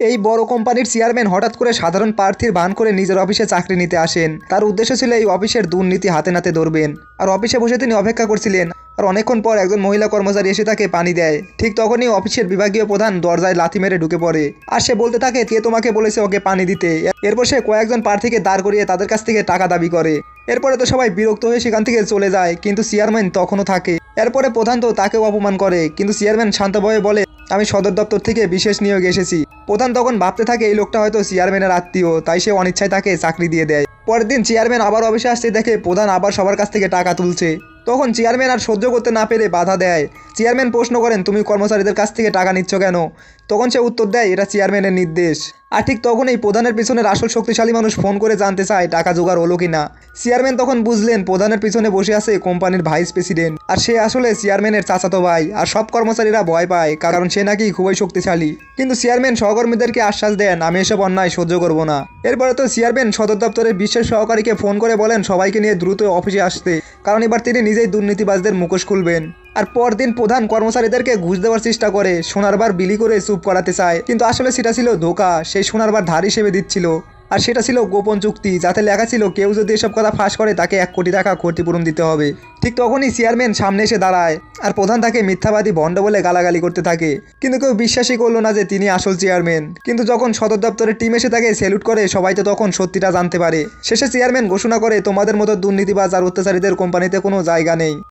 এই বড় কোম্পানির চেয়ারম্যান হঠাৎ করে সাধারণ প্রার্থীর ভান করে নিজের অফিসে চাকরি নিতে আসেন। তার উদ্দেশ্য ছিল এই অফিসের দুর্নীতি হাতে নাতে ধরবেন। আর অফিসে বসে তিনি অপেক্ষা করছিলেন। আর অনেকক্ষণ পর একজন মহিলা কর্মচারী এসে তাকে পানি দেয়। ঠিক তখনই অফিসের বিভাগীয় প্রধান দরজায় লাথি মেরে ঢুকে পড়ে। আর সে বলতে থাকে, কে তোমাকে বলেছে ওকে পানি দিতে? এরপর সে কয়েকজন প্রার্থীকে দাঁড় করিয়ে তাদের কাছ থেকে টাকা দাবি করে। এরপরে তো সবাই বিরক্ত হয়ে সেখান থেকে চলে যায়, কিন্তু চেয়ারম্যান তখনও থাকে। এরপরে প্রধান তো তাকেও অপমান করে, কিন্তু চেয়ারম্যান শান্তভাবে বলে আমি সদর দপ্তর থেকে বিশেষ নিয়োগে এসেছি। প্রধান তখন ভাবতে থাকে এই লোকটা হয়তো চেয়ারম্যানের আত্মীয়, তাই সে অনিচ্ছায় তাকে চাকরি দিয়ে দেয়। পরের দিন চেয়ারম্যান আবার অফিসে আসতে দেখে প্রধান আবার সবার কাছ থেকে টাকা তুলছে। তখন চেয়ারম্যান আর সহ্য করতে না পেরে বাধা দেয়। চেয়ারম্যান প্রশ্ন করেন, তুমি কর্মচারীদের কাছ থেকে টাকা নিচ্ছ কেন? তখন সে উত্তর দেয়, এটা চেয়ারম্যানের নির্দেশ। আর ঠিক তখনই প্রধানের পিছনের আসল শক্তিশালী মানুষ ফোন করে জানতে চায়, টাকা জোগাড় হলো কিনা? চেয়ারম্যান তখন বুঝলেন, প্রধানের পিছনে বসে আছে কোম্পানির ভাইস প্রেসিডেন্ট। আর সে আসলে চেয়ারম্যানের চাচাতো ভাই। আর সব কর্মচারীরা ভয় পায়, কারণ সে নাকি খুবই শক্তিশালী। কিন্তু চেয়ারম্যান সহকর্মীদেরকে আশ্বাস দেন, আমি এসব অন্যায় সহ্য করব না। এরপরে তো চেয়ারম্যান সদর দপ্তরের বিশেষ সহকারীকে ফোন করে বলেন, সবাইকে নিয়ে দ্রুত অফিসে আসতে। কারণ এবার তিনি নিজেই দুর্নীতিবাজদের মুখোশ খুলবেন। আর পরদিন প্রধান কর্মচারীদেরকে ঘুষ দেওয়ার চেষ্টা করে সোনার বার বিলি করে চুপ করাতে চায়। কিন্তু আসলে সেটা ছিল ধোকা, সেই সোনার বার ধার হিসেবে দিচ্ছিল। আর সেটা ছিল গোপন চুক্তি, যাতে লেখা ছিল কেউ যদি এসব কথা ফাঁস করে, তাকে এক কোটি টাকা ক্ষতিপূরণ দিতে হবে। ঠিক তখনই চেয়ারম্যান সামনে এসে দাঁড়ায়, আর প্রধান তাকে মিথ্যাবাদী ভণ্ড বলে গালাগালি করতে থাকে। কিন্তু কেউ বিশ্বাসই করল না যে তিনি আসল চেয়ারম্যান। কিন্তু যখন সদর দপ্তরের টিম এসে তাকে স্যালুট করে, সবাই তো তখন সত্যিটা জানতে পারে। শেষে চেয়ারম্যান ঘোষণা করে, তোমাদের মতো দুর্নীতিবাজ আর অত্যাচারীদের কোম্পানিতে কোনো জায়গা নেই।